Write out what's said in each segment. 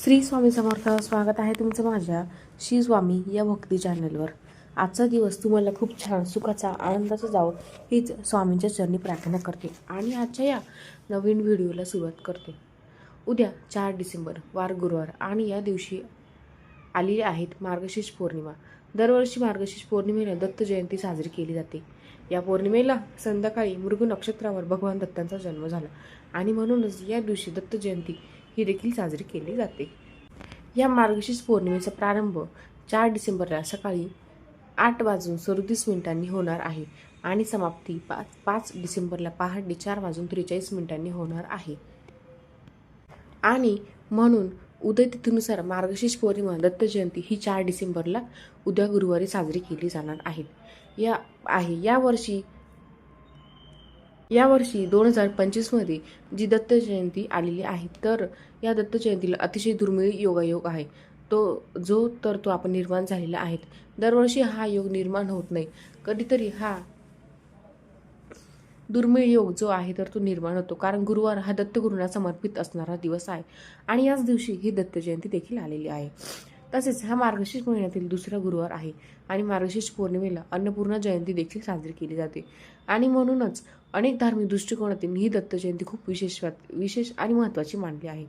श्री स्वामी समर्थ स्वागत आहे तुमचं माझ्या श्री स्वामी या भक्ती चॅनलवर. आजचा दिवस तुम्हाला खूप छान सुखाचा आनंदाचा जावं हीच स्वामींच्या चरणी प्रार्थना करते आणि आजच्या या नवीन व्हिडिओला सुरुवात करते. उद्या चार डिसेंबर वार गुरुवार आणि या दिवशी आलेली आहेत मार्गशीर्ष पौर्णिमा. दरवर्षी मार्गशीर्ष पौर्णिमेला दत्त जयंती साजरी केली जाते. या पौर्णिमेला संध्याकाळी मृग नक्षत्रावर भगवान दत्तांचा जन्म झाला आणि म्हणूनच या दिवशी दत्त जयंती ही देखील साजरी केली जाते. या मार्गशीर्ष पौर्णिमेचा प्रारंभ चार डिसेंबरला सकाळी आठ वाजून सदतीस मिनिटांनी होणार आहे आणि समाप्ती पाच पाच डिसेंबरला पहाटे चार वाजून त्रेचाळीस मिनिटांनी होणार आहे. आणि म्हणून उदय तिथीनुसार मार्गशीर्ष पौर्णिमा दत्त जयंती ही चार डिसेंबरला उद्या गुरुवारी साजरी केली जाणार आहे. या आहे. यावर्षी यावर्षी दोन हजार पंचवीसमध्ये जी दत्त जयंती आलेली आहे तर या दत्त जयंतीला अतिशय दुर्मिळ योगायोग आहे. तो जो तर तो आपण निर्माण झालेला आहे. दरवर्षी हा योग निर्माण होत नाही. कधीतरी हा दुर्मिळ योग जो आहे तर तो निर्माण होतो. कारण गुरुवार हा दत्तगुरूंना समर्पित असणारा दिवस आहे. आणि याच दिवशी ही दत्त जयंती देखील आलेली आहे. तसेच हा मार्गशीर्ष महिन्यातील दुसरा गुरुवार आहे आणि मार्गशीर्ष पौर्णिमेला अन्नपूर्णा जयंती देखील साजरी केली जाते. आणि म्हणूनच अनेक धार्मिक दृष्टिकोनातून ही दत्त जयंती खूप विशेष विशेष आणि महत्त्वाची मानली आहे.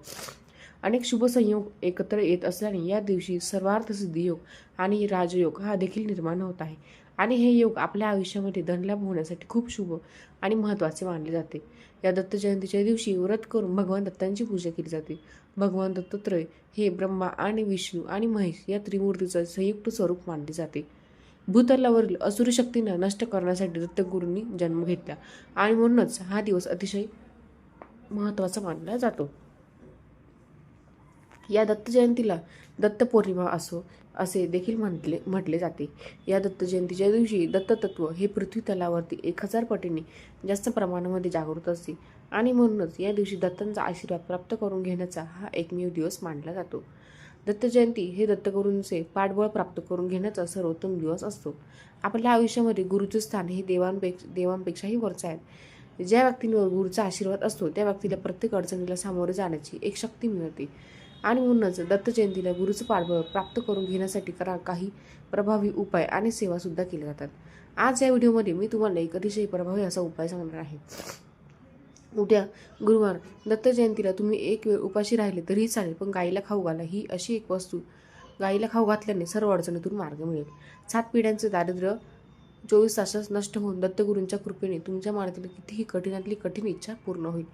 अनेक शुभ संयोग एकत्र येत असल्याने या दिवशी सर्वार्थ सिद्धी योग आणि राजयोग हा देखील निर्माण होत आहे. आणि हे योग आपल्या आयुष्यामध्ये धनलाभ होण्यासाठी खूप शुभ आणि महत्त्वाचे मानले जाते. या दत्त जयंतीच्या दिवशी व्रत करून भगवान दत्तांची पूजा केली जाते. भगवान दत्तत्रय हे ब्रह्मा आणि विष्णू आणि महेश या त्रिमूर्तीचं संयुक्त स्वरूप मानले जाते. भूतलावरील असुरी शक्तींना नष्ट करण्यासाठी दत्तगुरूंनी जन्म घेतला आणि म्हणूनच हा दिवस अतिशय महत्त्वाचा मानला जातो. या दत्त जयंतीला दत्त पौर्णिमा असो असे देखील म्हटले म्हटले जाते. या दत्त जयंतीच्या दिवशी दत्ततत्व हे पृथ्वी तलावरती एक हजार पटींनी जास्त प्रमाणामध्ये जागृत असते आणि म्हणूनच या दिवशी दत्तांचा आशीर्वाद प्राप्त करून घेण्याचा हा एकमेव दिवस मानला जातो. दत्त जयंती हे दत्तगुरूंचे पाठबळ प्राप्त करून घेण्याचा सर्वोत्तम दिवस असतो. आपल्या आयुष्यामध्ये गुरुचे स्थान हे देवांपेक्षा देवांपेक्षाही वरचं आहे. ज्या व्यक्तींवर गुरुचा आशीर्वाद असतो त्या व्यक्तीला प्रत्येक अडचणीला सामोरे जाण्याची एक शक्ती मिळते. आणि म्हणूनच दत्त जयंतीला गुरुचं पाठबळ प्राप्त करून घेण्यासाठी करा काही प्रभावी उपाय आणि सेवासुद्धा केल्या जातात. आज या व्हिडिओमध्ये मी तुम्हाला एक अतिशय प्रभावी असा उपाय सांगणार आहे. उद्या गुरुवार दत्त जयंतीला तुम्ही एक वेळ उपाशी राहिले तरीही चालेल पण गाईला खाऊ घाला ही अशी एक वस्तू. गाईला खाऊ घातल्याने सर्व अडचणीतून मार्ग मिळेल. सात पिढ्यांचे दारिद्र्य चोवीस तासात नष्ट होऊन दत्तगुरूंच्या कृपेने तुमच्या मनातील कितीही कठीणातली कठीण इच्छा पूर्ण होईल.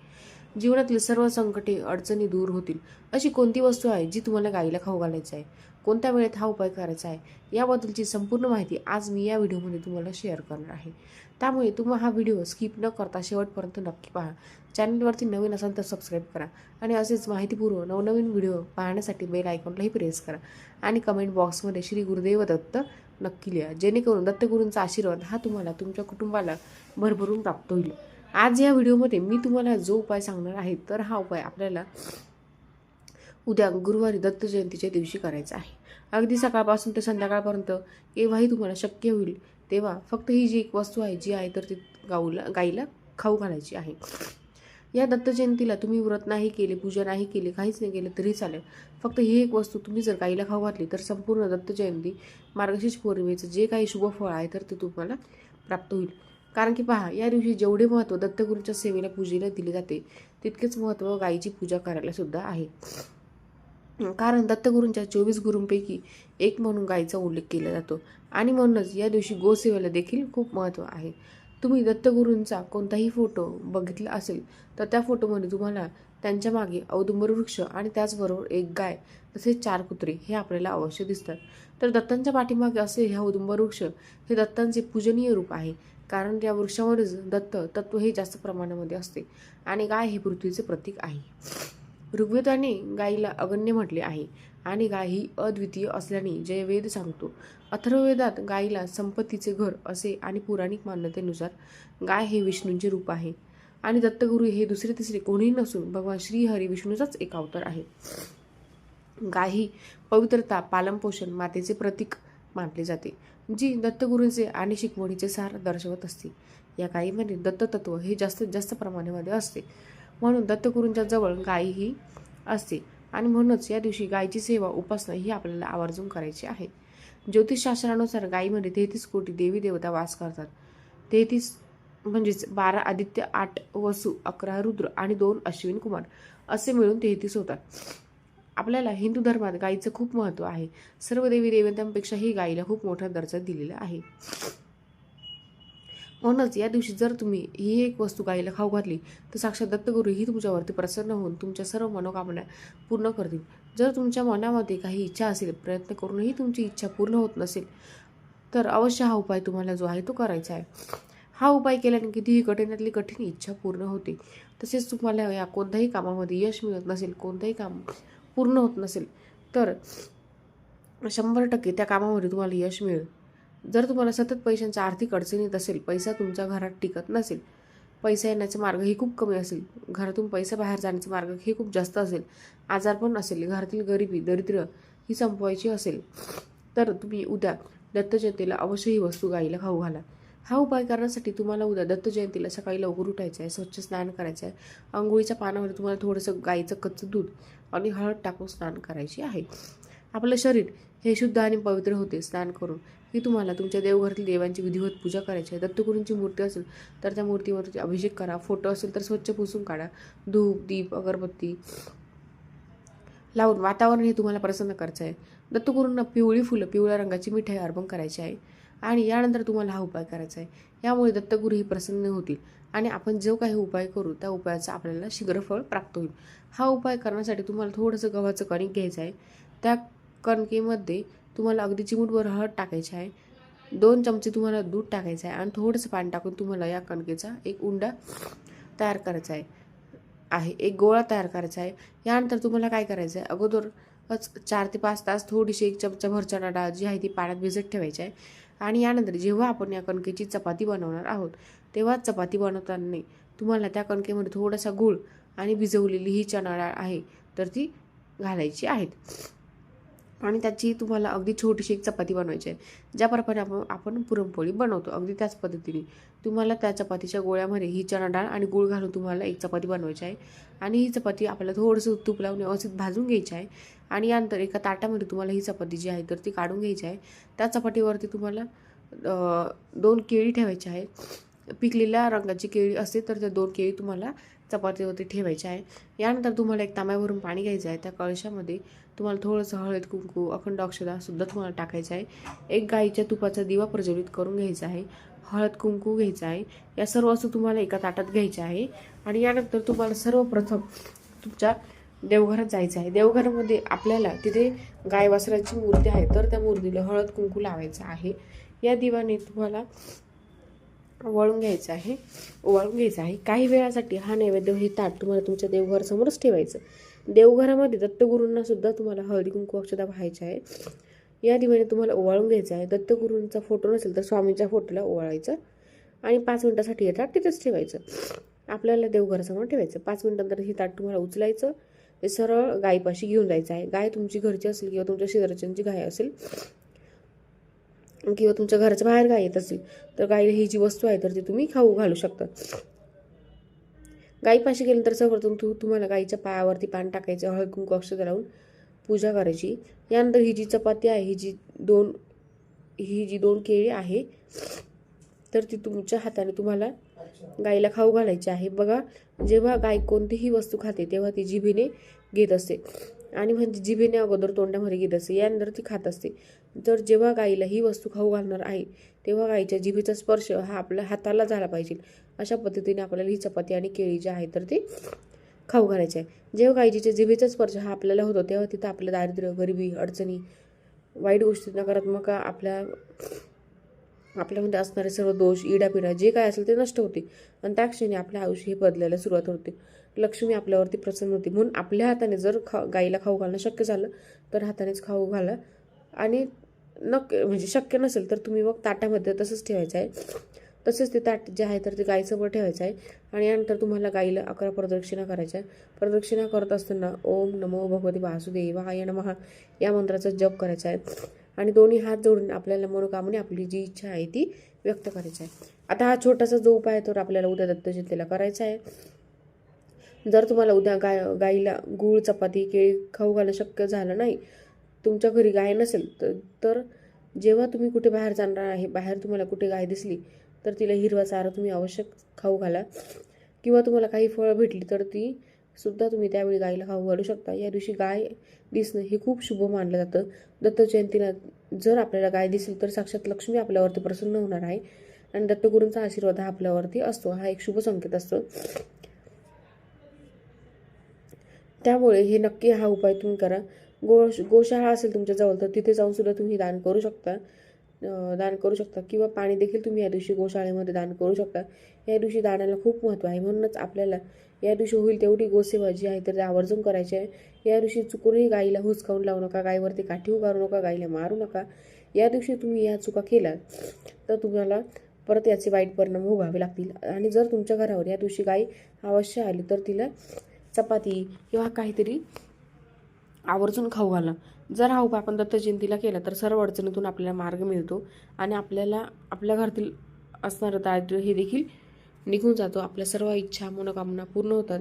जीवनातील सर्व संकटे अडचणी दूर होतील. अशी कोणती वस्तू आहे जी तुम्हाला गाईला खाऊ घालायची आहे? कोणत्या वेळेत हा उपाय करायचा आहे? याबद्दलची संपूर्ण माहिती आज मी या व्हिडिओमध्ये तुम्हाला शेअर करणार आहे. त्यामुळे तुम्ही हा व्हिडिओ स्किप न करता शेवटपर्यंत नक्की पहा. चॅनलवरती नवीन असाल तर सबस्क्राईब करा आणि असेच माहितीपूर्व नवनवीन व्हिडिओ पाहण्यासाठी बेल आयकॉनलाही प्रेस करा आणि कमेंट बॉक्समध्ये श्री गुरुदेव दत्त नक्की लिहा. जेणेकरून दत्तगुरूंचा आशीर्वाद हा तुम्हाला तुमच्या कुटुंबाला भरभरून प्राप्त होईल. आज या व्हिडिओमध्ये मी तुम्हाला जो उपाय सांगणार आहे तर हा उपाय आपल्याला उद्या गुरुवारी दत्त जयंतीच्या दिवशी करायचा आहे. अगदी सकाळपासून ते संध्याकाळपर्यंत केव्हाही तुम्हाला शक्य होईल तेव्हा फक्त ही जी एक वस्तू आहे जी आहे तर ती गाऊला गाईला खाऊ घालायची आहे. या दत्त जयंतीला तुम्ही व्रत नाही केले पूजा नाही केले काहीच नाही केलं तरी चालेल. फक्त ही एक वस्तू तुम्ही जर गाईला खाऊ घातली तर संपूर्ण दत्त जयंती मार्गशीर्ष पौर्णिमेचं जे काही शुभफळ आहे तर ते तुम्हाला प्राप्त होईल. कारण की पहा या दिवशी जेवढे महत्त्व दत्तगुरूंच्या सेवेला पूजेला दिले जाते तितकेच महत्त्व गायीची पूजा करायला सुद्धा आहे. कारण दत्तगुरूंच्या चोवीस गुरूंपैकी एक म्हणून गायीचा उल्लेख केला जातो. आणि म्हणूनच या दिवशी गोसेवेला देखील खूप महत्त्व आहे. तुम्ही दत्तगुरूंचा कोणताही फोटो बघितला असेल तर त्या फोटोमध्ये तुम्हाला त्यांच्या मागे औदुंबर वृक्ष आणि त्याचबरोबर एक गाय तसेच चार कुत्रे हे आपल्याला अवश्य दिसतात. तर दत्तांच्या पाठीमागे असे हे औदुंबर वृक्ष हे दत्तांचे पूजनीय रूप आहे. कारण त्या वृक्षावरच दत्त तत्व हे जास्त प्रमाणामध्ये असते. आणि गाय हे पृथ्वीचे प्रतीक आहे. ऋग्वेदाने गायीला अगण्य म्हटले आहे. आणि गाय ही अद्वितीय असल्याने जयवेद सांगतो. अथर्ववेदात गायीला संपत्तीचे घर असे आणि पौराणिक मान्यतेनुसार गाय हे विष्णूंचे रूप आहे. आणि दत्तगुरू हे दुसरे तिसरे कोणीही नसून भगवान श्रीहरी विष्णूचाच एक अवतार आहे. गाय ही पवित्रता पालनपोषण मातेचे प्रतीक मानले जाते. जी दत्तगुरूंचे आणि शिकवणीचे सार दर्शवत असते. या गायीमध्ये म्हणजे दत्ततत्व हे जास्तीत जास्त प्रमाणामध्ये असते. म्हणून दत्तगुरूंच्या जवळ गायी ही असते. आणि म्हणूनच या दिवशी गायीची सेवा उपासना ही आपल्याला आवर्जून करायची आहे. ज्योतिषशास्त्रानुसार गायीमध्ये म्हणजे तेहतीस कोटी देवी देवता वास करतात. तेहतीस म्हणजेच बारा आदित्य आठ वसू अकरा रुद्र आणि दोन अश्विन कुमार असे मिळून तेहतीस होतात. आपल्याला हिंदू धर्मात गायीचं खूप महत्त्व आहे. सर्व देवी देवतांपेक्षाही गायीला खूप मोठा दर्जा दिलेला आहे. म्हणूनच या दिवशी जर तुम्ही ही एक वस्तू गायीला खाऊ घातली तर साक्षात दत्तगुरू ही तुमच्यावरती प्रसन्न होऊन तुमच्या सर्व मनोकामना पूर्ण करतील. जर तुमच्या मनामध्ये काही इच्छा असेल प्रयत्न करूनही तुमची इच्छा पूर्ण होत नसेल तर अवश्य हा उपाय तुम्हाला जो आहे तो करायचा आहे. हा उपाय केल्याने कितीही कठीणातली कठीण इच्छा पूर्ण होते तसेच तुम्हाला या कोणत्याही कामामध्ये यश मिळत नसेल कोणतंही काम पूर्ण होत नसेल तर शंभर टक्के त्या कामामध्ये तुम्हाला यश मिळेल. जर तुम्हाला सतत पैशांच्या आर्थिक अडचणीत असेल पैसा तुमच्या घरात टिकत नसेल पैसा येण्याचे मार्ग हे खूप कमी असेल घरातून पैसा बाहेर जाण्याचे मार्ग हे खूप जास्त असेल आजारपण असेल घरातील गरिबी दरिद्र ही संपवायची असेल तर तुम्ही उद्या दत्त जयंतीला अवश्य ही वस्तू गाईला खाऊ घाला. हा उपाय करण्यासाठी तुम्हाला उद्या दत्त जयंतीला सकाळी लवकर उठायचं आहे स्वच्छ स्नान करायचं आहे. आंघोळीच्या पानामध्ये तुम्हाला थोडंसं गाईचं कच्चं दूध आणि हळद टाकून स्नान करायची आहे. आपलं शरीर हे शुद्ध आणि पवित्र होते स्नान करून. ही तुम्हाला तुमच्या देवघरातील देवांची विधिवत पूजा करायची आहे. दत्तगुरूंची मूर्ती असेल तर त्या मूर्तीवरती अभिषेक करा. फोटो असेल तर स्वच्छ पुसून काढा. धूप दीप अगरबत्ती लावून वातावरण हे तुम्हाला प्रसन्न करायचं आहे. दत्तगुरूंना पिवळी फुलं पिवळ्या रंगाची मिठाई अर्पण करायची आहे. आणि यानंतर तुम्हाला हा उपाय करायचा आहे. यामुळे दत्तगुरू ही प्रसन्न होतील आणि आपण जो काही उपाय करू त्या उपायाचा आपल्याला शीघ्रफळ प्राप्त होईल. हा उपाय करण्यासाठी तुम्हाला थोडंसं गव्हाचं कणिक घ्यायचं आहे. त्या कणकेमध्ये तुम्हाला अगदी चिमूटभर हळद टाकायची आहे. दोन चमचे तुम्हाला दूध टाकायचं आहे आणि थोडंसं पाणी टाकून तुम्हाला या कणकेचा एक उंडा तयार करायचा आहे. आहे एक गोळा तयार करायचा आहे. यानंतर तुम्हाला काय करायचं आहे? अगोदरच चार ते पाच तास थोडीशी एक चमचा भरचणा डाळ जी आहे ती पाण्यात भिजत ठेवायची आहे. आणि यानंतर जेव्हा आपण या कणकेची चपाती बनवणार आहोत तेव्हा चपाती बनवताना तुम्हाला त्या कणकेमध्ये थोडासा गूळ आणि भिजवलेली ही चणा डाळ आहे तर ती घालायची आहेत. आणि त्याची तुम्हाला अगदी छोटीशी एक चपाती बनवायची आहे ज्याप्रमाणे आपण आपण पुरणपोळी बनवतो अगदी त्याच पद्धतीने. तुम्हाला त्या चपातीच्या गोळ्यामध्ये ही चणा डाळ आणि गूळ घालून तुम्हाला एक चपाती बनवायची आहे. आणि ही चपाती आपल्याला थोडंसं तूप लावून व्यवस्थित भाजून घ्यायची आहे. आणि यानंतर एका ताटामध्ये तुम्हाला ही चपाती जी आहे तर ती काढून घ्यायची आहे. त्या चपातीवरती तुम्हाला दोन केळी ठेवायची आहे पिकलेल्या रंगाची केळी असते तर त्या दोन केळी तुम्हाला चपातीवरती ठेवायची आहे. यानंतर तुम्हाला एक तांब्यावरून पाणी घ्यायचं आहे. त्या कळशामध्ये तुम्हाला थोडंसं हळद कुंकू अखंड अक्षदासुद्धा तुम्हाला टाकायचं आहे. एक गाईच्या तुपाचा दिवा प्रज्वलित करून घ्यायचा आहे. हळद कुंकू घ्यायचा आहे. या सर्व वस्तू तुम्हाला एका ताटात घ्यायच्या आहे. आणि यानंतर तुम्हाला सर्वप्रथम तुमच्या देवघरात जायचं आहे. देवघरामध्ये आपल्याला तिथे गायवासराची मूर्ती आहे. तर त्या मूर्तीला हळद कुंकू लावायचं आहे. या दिवाने तुम्हाला वळून घ्यायचं आहे वळून घ्यायचं आहे. काही वेळासाठी हा नैवेद्य हे ताट तुम्हाला तुमच्या देवघरासमोरच ठेवायचं. देवघरामध्ये दत्तगुरूंना सुद्धा तुम्हाला हळदी कुंकू अक्षता व्हायच्या आहे. या दिवाने तुम्हाला ओवाळून घ्यायचं आहे. दत्तगुरूंचा फोटो नसेल तर स्वामींच्या फोटोला ओवाळायचं आणि पाच मिनटासाठी हे ताट तिथेच ठेवायचं. आपल्याला देवघरासमोर ठेवायचं. पाच मिनिटांतर हे ताट तुम्हाला उचलायचं. ते सरळ गायपाशी घेऊन जायचं आहे. गाय तुमची घरची असेल किंवा तुमच्या शेजारच्यांची गाय असेल किंवा तुमच्या घराच्या बाहेर गाय येत असेल तर गायला ही जी वस्तू आहे तर ती तुम्ही खाऊ घालू शकता. गाईपाशी गेल्यानंतर सर्वप्रथम तू तुम्हाला गाईच्या पायावरती पान टाकायचं हळद कुंकू अक्षर लावून पूजा करायची. यानंतर ही जी चपाती आहे ही जी दोन ही जी दोन केळी आहे तर ती तुमच्या हाताने तुम्हाला गाईला खाऊ घालायची आहे. बघा जेव्हा गाय कोणतीही वस्तू खाते तेव्हा ती जिभेने घेत असते. आणि म्हणजे जिभेने अगोदर तोंडामध्ये घेत असते. यानंतर ती खात असते. तर जेव्हा गाईला ही वस्तू खाऊ घालणार आहे तेव्हा गाईच्या जिभेचा स्पर्श हा आपल्या हाताला झाला पाहिजे. अशा पद्धतीने आपल्याला ही चपाती आणि केळी जे आहे तर ते खाऊ घालायचे आहे. जेव्हा गाईच्या जिभेचा स्पर्श हा आपल्याला होतो तेव्हा तिथं आपलं दारिद्र्य गरिबी अडचणी वाईट गोष्टी नकारात्मक आपल्या आपल्यामध्ये असणारे सर्व दोष इडापिडा जे काय असेल ते नष्ट होते. आणि त्या क्षणी आपल्या आयुष्य हे बदलायला सुरुवात होते. लक्ष्मी आपल्यावरती प्रसन्न होती. म्हणून आपल्या हाताने जर खा गाईला खाऊ घालणं शक्य झालं तर हातानेच खाऊ घाला. आणि नक म्हणजे शक्य नसेल तर तुम्ही मग ताटामध्ये तसंच ठेवायचं आहे. तसेच ते ताट जे आहे तर ते गाईसमोर ठेवायचं आहे. आणि यानंतर तुम्हाला गाईला अकरा प्रदक्षिणा करायच्या आहे. प्रदक्षिणा करत असताना ओम नमो भगवती वासुदेवाय नमः या मंत्राचा जप करायचा आहे. आणि दोन्ही हात जोडून आपल्याला मनोकामने आपली जी इच्छा आहे ती व्यक्त करायची आहे. आता हा छोटासा जो उपाय आहे तो आपल्याला उद्या दत्तजयंतीला करायचा आहे. जर तुम्हाला उद्या गाय गाईला गूळ चपाती केळी खाऊ घालणं शक्य झालं नाही तुमच्या घरी गाय नसेल तर तर जेव्हा तुम्ही कुठे बाहेर जाणार आहे बाहेर तुम्हाला कुठे गाय दिसली तर तिला हिरवा चारा तुम्ही आवश्यक खाऊ घाला. किंवा तुम्हाला काही फळं भेटली तर ती सुद्धा तुम्ही त्यावेळी गायीला खाऊ घालू शकता. या दिवशी गाय दिसणं हे खूप शुभ मानलं जातं. दत्त जयंतीला जर आपल्याला गाय दिसली तर साक्षात लक्ष्मी आपल्यावरती प्रसन्न होणार आहे. आणि दत्तगुरूंचा आशीर्वाद हा आपल्यावरती असतो. हा एक शुभ संकेत असतो. त्यामुळे हे नक्की हा उपाय तुम्ही करा. गो गोशाळा असेल तुमच्याजवळ तर तिथे जाऊन सुद्धा तुम्ही दान करू शकता. दान करू शकता. किंवा पाणी देखील तुम्ही या दिवशी गोशाळेमध्ये दान करू शकता. या दिवशी दानाला खूप महत्त्व आहे. म्हणूनच आपल्याला या दिवशी होईल तेवढी गोसेवा जी आहे तर आवर्जून करायची आहे. या दिवशी चुकूनही गाईला हुसकावून लावू नका गाईवरती काठी उगारू नका गाईला मारू नका. या दिवशी तुम्ही या चुका केल्या तर तुम्हाला परत याचे वाईट परिणाम भोगावे लागतील. आणि जर तुमच्या घरावर या दिवशी गाई अवश्य आली तर तिला चपाती किंवा काहीतरी आवर्जून खाऊ घाला जर हा उपाय आपण दत्त जयंतीला केला तर सर्व अडचणीतून आपल्याला मार्ग मिळतो आणि आपल्याला आपल्या घरातील असणारं दारिद्र्य हे देखील निघून जातो. आपल्या सर्व इच्छा मनोकामना पूर्ण होतात.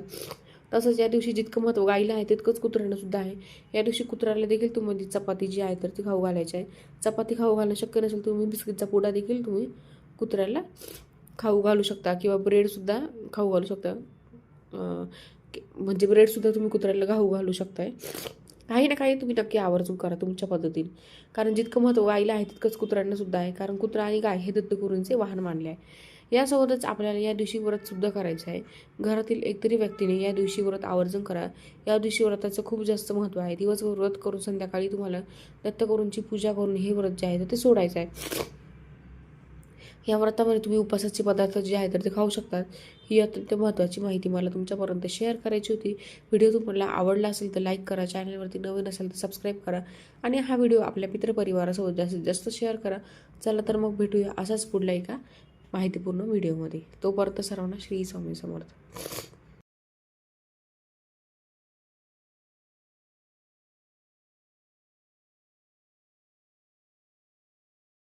तसंच या दिवशी जितकं महत्त्व गाईला आहे तितकंच कुत्र्यानं सुद्धा आहे. या दिवशी कुत्र्याला देखील तुम्ही चपाती जी आहे तर ती खाऊ घालायची आहे. चपाती खाऊ घालणं शक्य नसेल तुम्ही बिस्किटचा पुडा देखील तुम्ही कुत्र्याला खाऊ घालू शकता किंवा ब्रेडसुद्धा खाऊ घालू शकता. म्हणजे ब्रेडसुद्धा तुम्ही कुत्र्याला खाऊ घालू शकताय. काही ना काही तुम्ही नक्की आवर्जून करा तुमच्या पद्धतीने. कारण जितकं महत्त्व गाईला आहे तितकंच कुत्र्यांना सुद्धा आहे. कारण कुत्रा आणि गाय हे दत्तगुरूंचे वाहन मानले आहे. यासोबतच आपल्याला या दिवशी व्रत सुद्धा करायचं आहे. घरातील एकतरी व्यक्तीने या दिवशी व्रत आवर्जन करा. या दिवशी व्रताचं खूप जास्त महत्त्व आहे. दिवसभर व्रत करून संध्याकाळी तुम्हाला दत्तगुरूंची पूजा करून हे व्रत जे आहे ते सोडायचं आहे. या व्रतामध्ये तुम्ही उपासाचे पदार्थ जे आहेत तर ते खाऊ शकतात. ही अत्यंत महत्त्वाची माहिती मला तुमच्यापर्यंत शेअर करायची होती. व्हिडिओ तुम्हाला आवडला असेल तर लाईक करा. चॅनलवरती नवीन असेल तर सबस्क्राईब करा. आणि हा व्हिडिओ आपल्या मित्रपरिवारासोबत जास्तीत जास्त शेअर करा. चला तर मग भेटूया असाच पुढल्या एका माहितीपूर्ण व्हिडिओमध्ये तोपर्यंत सर्वांना श्री स्वामी समर्थ.